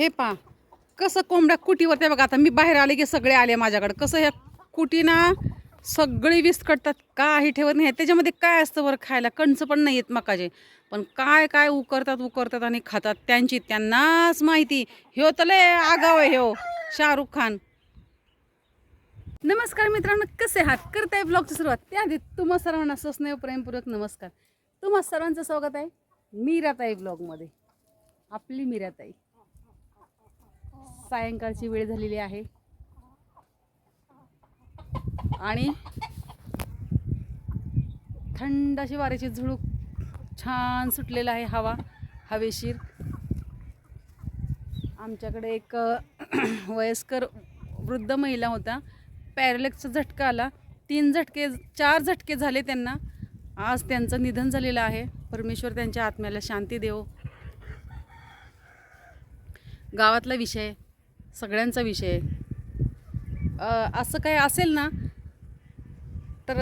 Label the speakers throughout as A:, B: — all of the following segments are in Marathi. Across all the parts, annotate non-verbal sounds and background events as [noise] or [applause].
A: हे पा कसं कोंबड्या कुटीवर ते बघा आता मी बाहेर आले की सगळे आले माझ्याकडे. कसं ह्या कुटीना सगळे विस्कटतात काही ठेवत नाही. त्याच्यामध्ये काय असतं बरं खायला? कणचं पण नाही येत मकाचे. पण काय काय उकरतात उकरतात आणि खातात त्यांची त्यांनाच माहिती. ह्यो तर लय आगाव आहे ह्यो. शाहरुख खान. नमस्कार मित्रांनो कसे आहात? करताय ब्लॉगची सुरुवात. त्याआधी तुम्हा सर्वांना सस्नेह प्रेमपूर्वक नमस्कार. तुम्हा सर्वांचं स्वागत आहे मीराताई ब्लॉगमध्ये. आपली मीराताई. सायंकाळची वेळ झालेली आहे. आणि थंड अशी वाऱ्याची झुळूक छान सुटलेला आहे हवा हवेशीर. आमच्याकडे एक वयस्कर वृद्ध महिला होता पॅरलेक्सचा झटका आला. तीन झटके चार झटके झाले त्यांना. आज त्यांचं निधन झालेलं आहे. परमेश्वर त्यांच्या आत्म्याला शांती देव. गावातला विषय. सगळ्यांचा विषय. असं काही असेल ना तर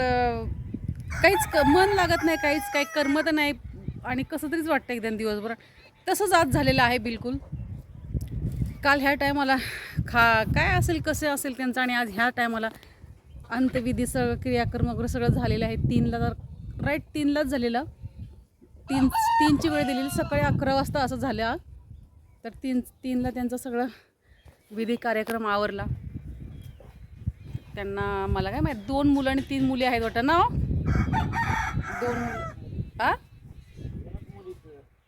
A: काहीच क मन लागत नाही काहीच काही करमत नाही आणि कसं तरीच वाटतं एकदम दिवसभर. तसंच आज झालेलं आहे बिलकुल. काल ह्या टायमाला खा काय असेल कसे असेल त्यांचं आणि आज ह्या टायमाला अंतविधी सगळं क्रियाकर्म वगैरे सगळं झालेलं आहे. तीनला तर राईट तीनलाच झालेलं. तीन तीनची वेळ दिलेली. सकाळी अकरा वाजता असं झालं. तर तीन तीनला त्यांचं सगळं विधी कार्यक्रम आवरला. त्यांना मला काय माहीत दोन मुलं आणि तीन मुली आहेत वाटतं ना हो? दोन मुलं. आ?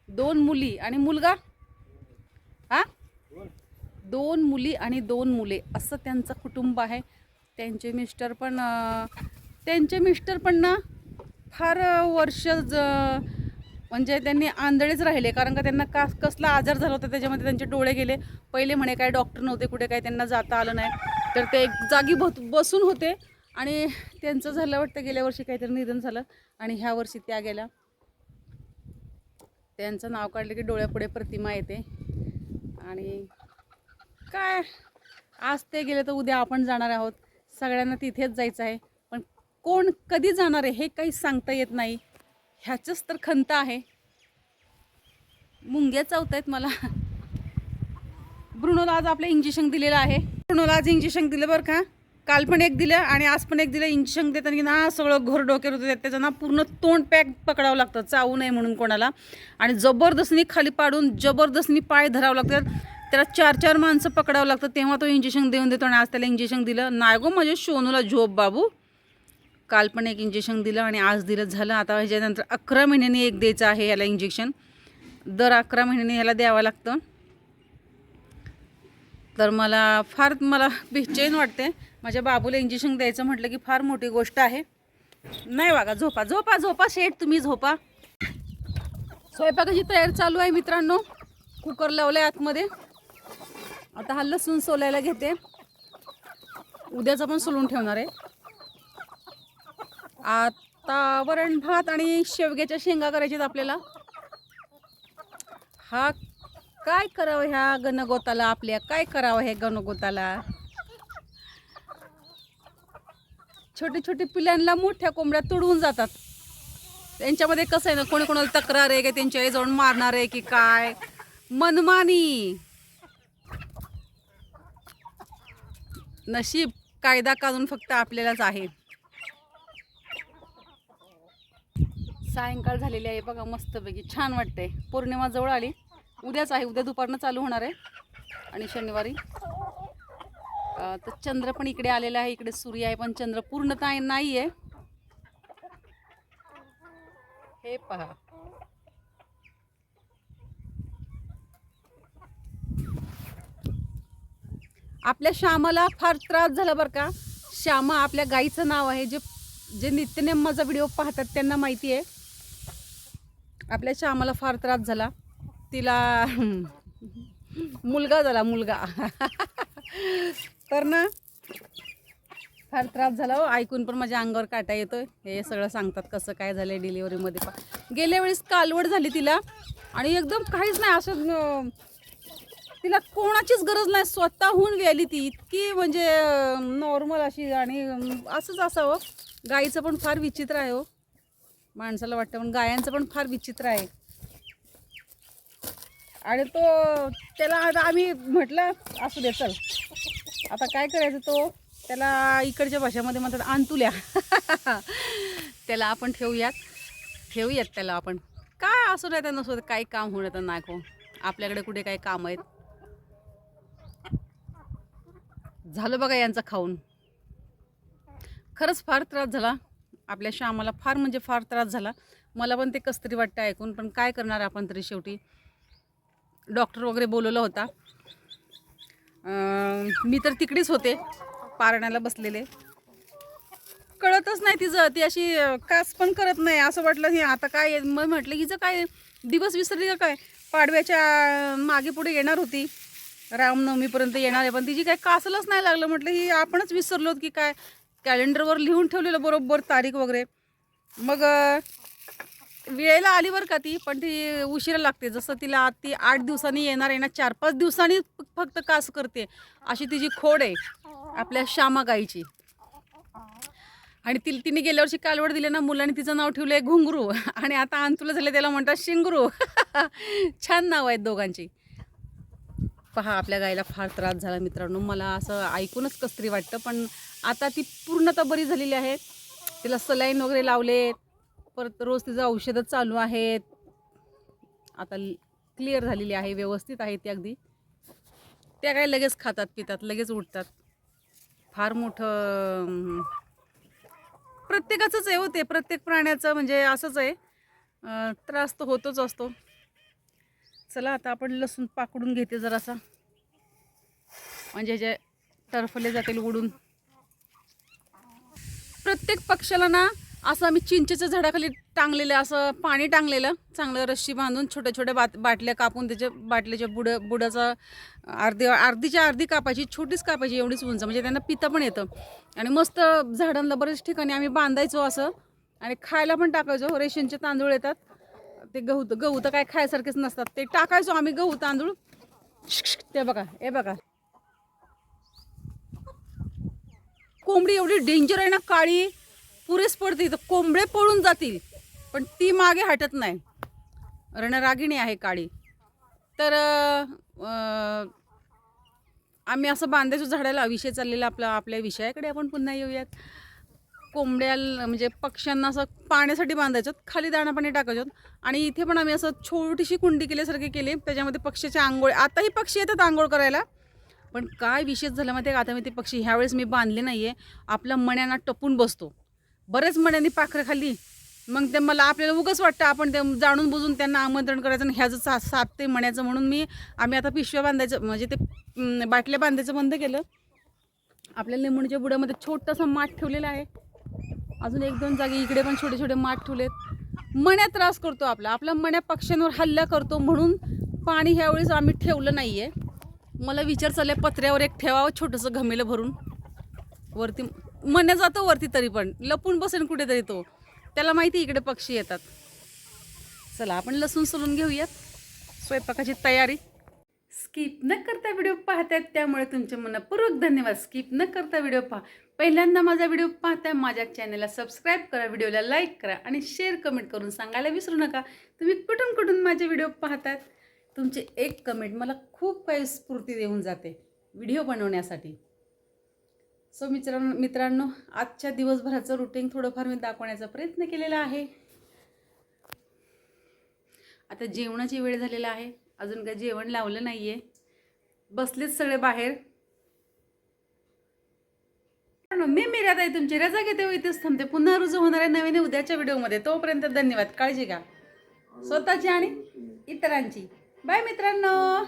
A: दोन मुली आणि मुलगा? हा दोन मुली आणि दोन मुले असं त्यांचं कुटुंब आहे. त्यांचे मिस्टर पण त्यांचे मिस्टर पण ना फार वर्ष ज- म्हणजे त्यांनी आंधळेच राहिले कारण का त्यांना का कसला आजार झाला होता त्याच्यामध्ये त्यांचे डोळे गेले. पहिले म्हणे काय डॉक्टर नव्हते कुठे काय त्यांना जाता आलं नाही. तर ते एक जागी बत बसून होते आणि त्यांचं झालं वाटतं गेल्या वर्षी काहीतरी निधन झालं आणि ह्या वर्षी त्या गेल्या. त्यांचं नाव काढलं की डोळ्यापुढे प्रतिमा येते. आणि काय? आज ते गेले तर उद्या आपण जाणार आहोत. सगळ्यांना तिथेच जायचं आहे. पण कोण कधी जाणार आहे हे काही सांगता येत नाही. ह्याचंच तर खंत आहे. मुंग्या चावत आहेत मला. भृणोला आज आपलं इंजेक्शन दिलेलं आहे. ब्रुनोला आज इंजेक्शन दिलं बरं का? काल पण एक दिलं आणि आज पण एक दिलं. इंजेक्शन देताना ना सगळं घर डोक्यावर होतं. त्याचं ना पूर्ण तोंड पॅक पकडावं लागतं. चावू नये म्हणून कोणाला. आणि जबरदस्तीने खाली पाडून जबरदस्तीने पाय धरावं लागतात. त्याला चार चार माणसं पकडावं लागतं. तेव्हा तो इंजेक्शन देऊन देतो आणि आज त्याला इंजेक्शन दिलं. नाही गो माझ्या शोनूला झोप बाबू. काल पण एक इंजेक्शन दिलं आणि आज दिलं. झालं आता ह्याच्यानंतर अकरा महिन्यांनी एक द्यायचं आहे याला इंजेक्शन दर अकरा महिन्यांनी ह्याला द्यावं लागतं. तर मला फार मला बेचैन वाटते माझ्या बाबूला इंजेक्शन द्यायचं म्हटलं की फार मोठी गोष्ट आहे. नाही वागा झोपा झोपा झोपा शेठ तुम्ही झोपा. स्वयंपाकाची तयारी चालू आहे मित्रांनो. कुकर लावलं आहे आतमध्ये. आता हा लसूण सोलायला घेते. उद्याचं पण सोलून ठेवणार आहे. आता वरण भात आणि शेवग्याच्या शेंगा करायच्यात आपल्याला. हा काय करावं ह्या गणगोताला आपल्या? काय करावं हे गणगोताला? छोटे छोटे पिल्यांना मोठ्या कोंबड्या तुडवून जातात. त्यांच्यामध्ये कसं आहे ना कोणी कोणाला तक्रार आहे की त्यांच्या जाऊन मारणार आहे की काय? मनमानी. नशीब कायदा कानून फक्त आपल्यालाच आहे. सायंकाळ झालेली आहे बघा मस्तपैकी. छान वाटतंय. पौर्णिमा जवळ आली. उद्याच आहे. उद्या दुपारनं चालू होणार आहे. आणि शनिवारी. तर चंद्र पण इकडे आलेला आहे. इकडे सूर्य आहे पण चंद्र पूर्णता नाही आहे हे पहा. आपल्या श्यामाला फार त्रास झाला बरं का. श्यामा आपल्या गाईचं नाव आहे. जे जे नित्यनेम माझा व्हिडिओ पाहतात त्यांना माहिती आहे. आपल्या श्यामाला फार त्रास झाला. तिला मुलगा झाला मुलगा. तर ना फार त्रास झाला हो. ऐकून पण माझ्या अंगावर काटा येतोय. हे सगळं सांगतात कसं काय झालंय डिलिव्हरीमध्ये. पण गेल्या वेळेस कालवड झाली तिला आणि एकदम काहीच नाही असं तिला कोणाचीच गरज नाही. स्वतःहून गेली ती इतकी म्हणजे नॉर्मल अशी आणि असंच असावं. गाईचं पण फार विचित्र आहे हो. माणसाला वाटतं पण गायांचं पण फार विचित्र आहे. आणि तो त्याला आता आम्ही म्हटलं असू दे चल. आता काय करायचं तो? त्याला इकडच्या भाषेमध्ये म्हणतात अंतुल्या. [laughs] त्याला आपण ठेवूयात. ठेवूयात त्याला आपण. काय असू नाही नसू दे, काही काम होणार तर नाको हो. आपल्याकडे कुठे काही काम आहेत? झालं बघा यांचं खाऊन. खरंच फार त्रास झाला. आपल्या श्यामाला फार म्हणजे फार त्रास झाला. मला पण ते कसतरी वाटतं ऐकून पण काय करणार आपण तरी शेवटी? डॉक्टर वगैरे बोलवलं होता. मी तर तिकडेच होते पारण्याला बसलेले. कळतच नाही तिचं ती अशी कास पण करत नाही. असं वाटलं हे आता काय मग म्हटलं हिचं काय दिवस विसरली का काय? पाडव्याच्या मागे पुढे येणार होती. रामनवमीपर्यंत येणार आहे. पण तिची काय कासलच नाही लागलं. म्हटलं ही आपणच विसरलो की काय? कॅलेंडरवर लिहून ठेवलेलं बरोबर तारीख वगैरे. मग वेळेला आली बरं का ती पण ती उशिरा लागते. जसं तिला ती आठ दिवसांनी येणार आहे ना चार पाच दिवसांनी फक्त कास करते. अशी तिची खोड आहे आपल्या श्यामा गाईची आणि ति तिने गेल्या वर्षी कालवड दिले ना मुलांनी तिचं नाव ठेवलं आहे घुंगरू. आणि आता अंतुलं झालं त्याला म्हणतात शिंगरू. [laughs] छान नाव आहेत दोघांची. पहा आपल्या गायला फार त्रास झाला मित्रांनो. मला असं ऐकूनच कसतरी वाटतं पण आता ती पूर्णतः बरी झालेली आहे. तिला सलाईन वगैरे लावले. परत रोज तिचं औषधं चालू आहेत. आता क्लिअर झालेली आहे व्यवस्थित आहे ती अगदी. त्या काय लगेच खातात पितात लगेच उठतात फार मोठं प्रत्येकाचंच आहे होते प्रत्येक प्राण्याचं म्हणजे असंच आहे. त्रास तर होतोच असतो. चला आता आपण लसूण पाकडून घेते जरासा. म्हणजे जे टरफले जातील उडून. प्रत्येक पक्षाला ना असं आम्ही चिंचेच्या झाडाखाली टांगलेलं असं पाणी टांगलेलं चांगलं रस्सी बांधून छोट्या छोट्या बात बाटल्या कापून त्याच्या बाटल्याच्या बुडं बुडाचा अर्धी अर्धीच्या अर्धी कापायची छोटीच कापायची एवढीच उंच. म्हणजे त्यांना पिता पण येतं. आणि मस्त झाडांना बरेच ठिकाणी आम्ही बांधायचो असं. आणि खायला पण टाकायचो. रेशनचे तांदूळ येतात. ते गहू गहू तर काय खायसारखेच नसतात. ते टाकायचो आम्ही गहू तांदूळ. ते बघा हे बघा. कोंबडी एवढी डेंजर आहे ना काळी. पुरेस पडते तर कोंबडे पळून जातील पण ती मागे हटत नाही. रणरागिणी आहे काळी. तर आम्ही असं बांधायचो झाडाला. विषय चाललेला आपला आपल्या विषयाकडे आपण पुन्हा येऊयात. कोंबड्या म्हणजे पक्ष्यांना असं पाण्यासाठी बांधायचं खाली दाणा पाणी टाकायचं. आणि इथे पण आम्ही असं छोटीशी कुंडी केल्यासारखे केली. त्याच्यामध्ये पक्ष्याच्या आंघोळ आताही पक्षी येतात आंघोळ करायला. पण काय विशेष झालं माहिती आहे का? आता मी ते पक्षी ह्यावेळेस मी बांधले नाही आहे आपल्या मण्यांना टपून बसतो. बरेच मण्यांनी पाखरं खाल्ली. मग ते मला आपल्याला उगंच वाटतं आपण ते जाणून बुजून त्यांना आमंत्रण करायचं आणि ह्याचं सा सात ते म्हणायचं म्हणून मी आम्ही आता पिशव्या बांधायचं म्हणजे ते बाटल्या बांधायचं बंद केलं. आपल्या लिंबूच्या बुड्यामध्ये छोटंसं माठ ठेवलेला आहे. अजून एक दोन जागी इकडे पण छोटे छोटे माठ ठेवलेत. मण्या त्रास करतो आपला. आपला मण्या पक्ष्यांवर हल्ला करतो म्हणून पाणी ह्यावेळेस आम्ही ठेवलं नाही आहे मला विचार चालले पत्र्यावर एक ठेवावं छोटंसं घमेलं भरून. वरती मण्या जातो वरती तरी पण. लपून बसेन कुठेतरी तो. त्याला माहिती इकडे पक्षी येतात. चला आपण लसूण सोलून घेऊयात. स्वयंपाकाची तयारी. स्किप न करता व्हिडिओ पाहतायत त्यामुळे तुमचे मनपूर्वक धन्यवाद. स्किप न करता व्हिडिओ पहा. पहिल्यांदा माझा व्हिडिओ पाहताय माझ्या चॅनलला सबस्क्राईब करा व्हिडिओला लाईक करा आणि शेअर कमेंट करून सांगायला विसरू नका. तुम्ही कुठून कुठून माझे व्हिडिओ पाहतात तुमचे एक कमेंट मला खूप काही स्फूर्ती देऊन जाते व्हिडिओ बनवण्यासाठी. सो मित्रांनो मित्रांनो आजच्या दिवसभराचं रुटीन थोडंफार मी दाखवण्याचा प्रयत्न केलेला आहे. आता जेवणाची वेळ झालेला आहे. अजून काही जेवण लावलं नाही आहे बसलेच सगळे बाहेर. मी मिरात आहे तुमची रजा घेते हो, इथेच थांबते. पुन्हा रुजू होणार आहे नवीन उद्याच्या व्हिडिओमध्ये. तोपर्यंत धन्यवाद. काळजी घ्या. स्वतःची आणि इतरांची. बाय मित्रांनो.